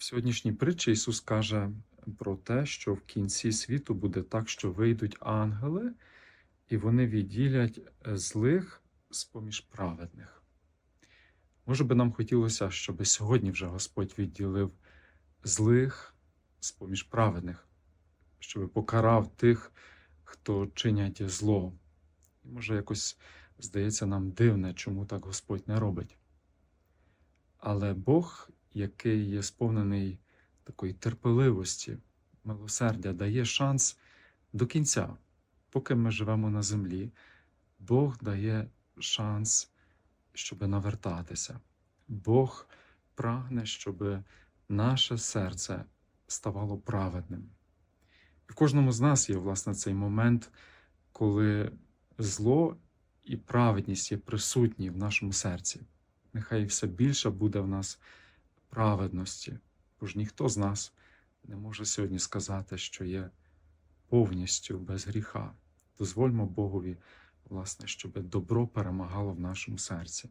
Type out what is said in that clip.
В сьогоднішній притчі Ісус каже про те, що в кінці світу буде так, що вийдуть ангели, і вони відділять злих з поміж праведних. Може би нам хотілося, щоб сьогодні вже Господь відділив злих з поміж праведних, щоб покарав тих, хто чинять зло. І може якось здається нам дивне, чому так Господь не робить. Але Бог, який є сповнений такої терпеливості, милосердя, дає шанс до кінця. Поки ми живемо на землі, Бог дає шанс, щоб навертатися. Бог прагне, щоб наше серце ставало праведним. І в кожному з нас є, власне, цей момент, коли зло і праведність є присутні в нашому серці. Нехай все більше буде в нас праведності, бо ж ніхто з нас не може сьогодні сказати, що є повністю без гріха. Дозвольмо Богові, власне, щоб добро перемагало в нашому серці.